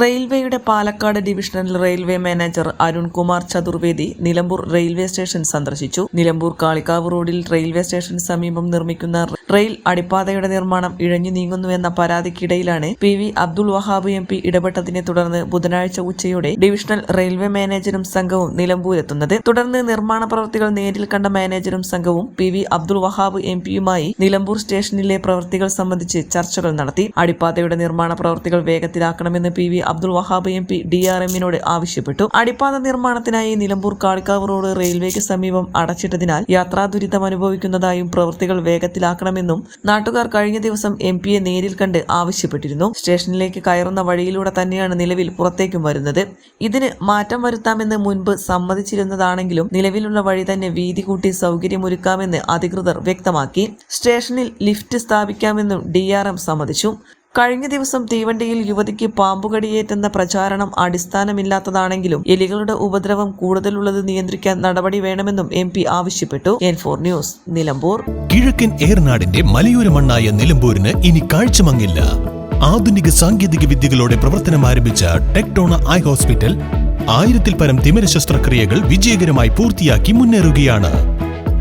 റെയിൽവേയുടെ Palakkad divisional railway manager Arunkumar Chaturvedi Nilambur railway station സന്ദർശിച്ചു. നിലമ്പൂർ കാളിക്കാവ് റോഡിൽ റെയിൽവേ സ്റ്റേഷൻ സമീപം നിർമ്മിക്കുന്ന റെയിൽ അടിപ്പാതയുടെ നിർമ്മാണം ഇഴഞ്ഞു നീങ്ങുന്നുവെന്ന പരാതിക്കിടയിലാണ് P V Abdul Wahab M P ഇടപെട്ടതിനെ തുടർന്ന് ബുധനാഴ്ച ഉച്ചയോടെ ഡിവിഷണൽ റെയിൽവേ മാനേജരും സംഘവും നിലമ്പൂരെത്തുന്നത്. തുടർന്ന് നിർമ്മാണ പ്രവൃത്തികൾ നേരിൽ കണ്ട മാനേജരും സംഘവും P V Abdul Wahab M പിയുമായി നിലമ്പൂർ സ്റ്റേഷനിലെ പ്രവൃത്തികൾ സംബന്ധിച്ച് ചർച്ചകൾ നടത്തി. അടിപ്പാതയുടെ നിർമ്മാണ പ്രവൃത്തികൾ വേഗത്തിലാക്കണമെന്ന് P V Abdul Wahab M P D R എമ്മിനോട് ആവശ്യപ്പെട്ടു. അടിപ്പാത നിർമ്മാണത്തിനായി നിലമ്പൂർ കാളിക്കാവ് റോഡ് റെയിൽവേക്ക് സമീപം അടച്ചിട്ടതിനാൽ യാത്രാ ദുരിതം അനുഭവിക്കുന്നതായും പ്രവൃത്തികൾ വേഗത്തിലാക്കണമെന്നും നാട്ടുകാർ കഴിഞ്ഞ ദിവസം എം പിയെ നേരിൽ കണ്ട് ആവശ്യപ്പെട്ടിരുന്നു. സ്റ്റേഷനിലേക്ക് കയറുന്ന വഴിയിലൂടെ തന്നെയാണ് നിലവിൽ പുറത്തേക്കും വരുന്നത്. ഇതിന് മാറ്റം വരുത്താമെന്ന് മുൻപ് സമ്മതിച്ചിരുന്നതാണെങ്കിലും നിലവിലുള്ള വഴി തന്നെ വീതി കൂട്ടി സൗകര്യമൊരുക്കാമെന്ന് അധികൃതർ വ്യക്തമാക്കി. സ്റ്റേഷനിൽ ലിഫ്റ്റ് സ്ഥാപിക്കാമെന്നും ഡി സമ്മതിച്ചു. കഴിഞ്ഞ ദിവസം തീവണ്ടിയിൽ യുവതിക്ക് പാമ്പുകടിയേറ്റെന്ന പ്രചാരണം അടിസ്ഥാനമില്ലാത്തതാണെങ്കിലും എലികളുടെ ഉപദ്രവം കൂടുതലുള്ളത് നിയന്ത്രിക്കാൻ നടപടി വേണമെന്നും എം പി ആവശ്യപ്പെട്ടു. ന്യൂസ് നിലമ്പൂർ. കിഴക്കൻ ഏർനാടിന്റെ മലയോര മണ്ണായ നിലമ്പൂരിന് ഇനി കാഴ്ചമങ്ങില്ല. ആധുനിക സാങ്കേതിക വിദ്യകളോടെ പ്രവർത്തനം ആരംഭിച്ച ടെക്ടോണ ഐ ഹോസ്പിറ്റൽ ആയിരത്തിൽ പരം തിമിര ശസ്ത്രക്രിയകൾ വിജയകരമായി പൂർത്തിയാക്കി മുന്നേറുകയാണ്.